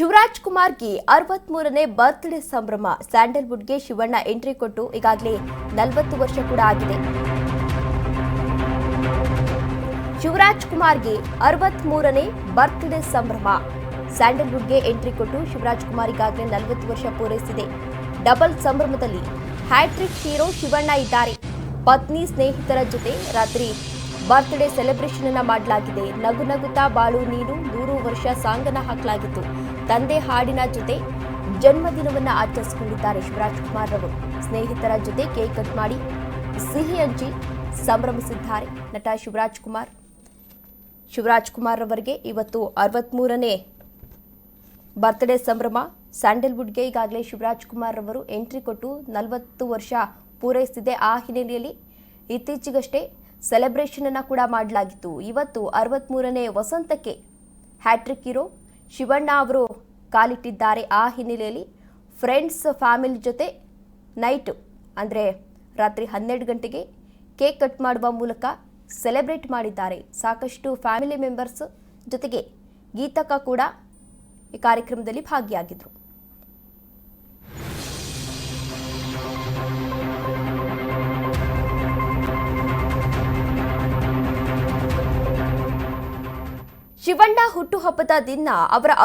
Shivraj ಕುಮಾರ್ಗೆ ಅರವತ್ಮೂರನೇ birthday ಸಂಭ್ರಮ. ಸ್ಯಾಂಡಲ್ವುಡ್ಗೆ Shivanna entry ಕೊಟ್ಟು ಈಗಾಗಲೇ ನಲವತ್ತು ವರ್ಷ ಕೂಡ ಆಗಿದೆ. ಶಿವರಾಜ್ ಕುಮಾರ್ಗೆ ಅರವತ್ಮೂರನೇ ಬರ್ತ್ಡೇ ಸಂಭ್ರಮ. ಸ್ಯಾಂಡಲ್ವುಡ್ಗೆ ಎಂಟ್ರಿ ಕೊಟ್ಟು ಶಿವರಾಜ್ ಕುಮಾರ್ ಈಗಾಗಲೇ ನಲವತ್ತು ವರ್ಷ ಪೂರೈಸಿದೆ. ಡಬಲ್ ಸಂಭ್ರಮದಲ್ಲಿ ಹ್ಯಾಟ್ರಿಕ್ ಹೀರೋ ಶಿವಣ್ಣ ಇದ್ದಾರೆ. ಪತ್ನಿ ಸ್ನೇಹಿತರ ಜೊತೆ ರಾತ್ರಿ ಬರ್ತ್ಡೇ ಸೆಲೆಬ್ರೇಷನ್ ಅನ್ನ ಮಾಡಲಾಗಿದೆ. ನಗು ನಗುತ್ತಾ ಬಾಳು ನೀನು ನೂರು ವರ್ಷ ಸಾಂಗನ ಹಾಕಲಾಗಿತ್ತು. ತಂದೆ ಹಾಡಿನ ಜೊತೆ ಜನ್ಮದಿನವನ್ನ ಆಚರಿಸಿಕೊಂಡಿದ್ದಾರೆ ಶಿವರಾಜ್ ಕುಮಾರ್ ರವರು. ಸ್ನೇಹಿತರ ಜೊತೆ ಕೇಕ್ ಕಟ್ ಮಾಡಿ ಸಿಹಿ ಹಂಚಿ ಸಂಭ್ರಮಿಸಿದ್ದಾರೆ ನಟ ಶಿವರಾಜ್ ಕುಮಾರ್. ಶಿವರಾಜ್ ಕುಮಾರ್ ಅವರಿಗೆ ಇವತ್ತು ಅರವತ್ಮೂರನೇ ಬರ್ತ್ಡೇ ಸಂಭ್ರಮ. ಸ್ಯಾಂಡಲ್ವುಡ್ಗೆ ಈಗಾಗಲೇ ಶಿವರಾಜ್ ಕುಮಾರ್ ಅವರು ಎಂಟ್ರಿ ಕೊಟ್ಟು ನಲವತ್ತು ವರ್ಷ ಪೂರೈಸಿದೆ ಆ ಹಿನ್ನೆಲೆಯಲ್ಲಿ ಇತ್ತೀಚೆಗಷ್ಟೇ ಸೆಲೆಬ್ರೇಷನ್ ಅನ್ನ ಕೂಡ ಮಾಡಲಾಗಿತ್ತು. ಇವತ್ತು ಅರವತ್ಮೂರನೇ ವಸಂತಕ್ಕೆ ಹ್ಯಾಟ್ರಿಕ್ ಹೀರೋ ಶಿವಣ್ಣ ಅವರು ಕಾಲಿಟ್ಟಿದ್ದಾರೆ. ಆ ಹಿನ್ನೆಲೆಯಲ್ಲಿ ಫ್ರೆಂಡ್ಸ್ ಫ್ಯಾಮಿಲಿ ಜೊತೆ ನೈಟು ಅಂದರೆ ರಾತ್ರಿ ಹನ್ನೆರಡು ಗಂಟೆಗೆ ಕೇಕ್ ಕಟ್ ಮಾಡುವ ಮೂಲಕ ಸೆಲೆಬ್ರೇಟ್ ಮಾಡಿದ್ದಾರೆ. ಸಾಕಷ್ಟು ಫ್ಯಾಮಿಲಿ ಮೆಂಬರ್ಸ್ ಜೊತೆಗೆ ಗೀತಕ ಕೂಡ ಈ ಕಾರ್ಯಕ್ರಮದಲ್ಲಿ ಭಾಗಿಯಾಗಿದ್ರು. ಶಿವಣ್ಣ ಹುಟ್ಟುಹಬ್ಬದ ದಿನ ಅವರ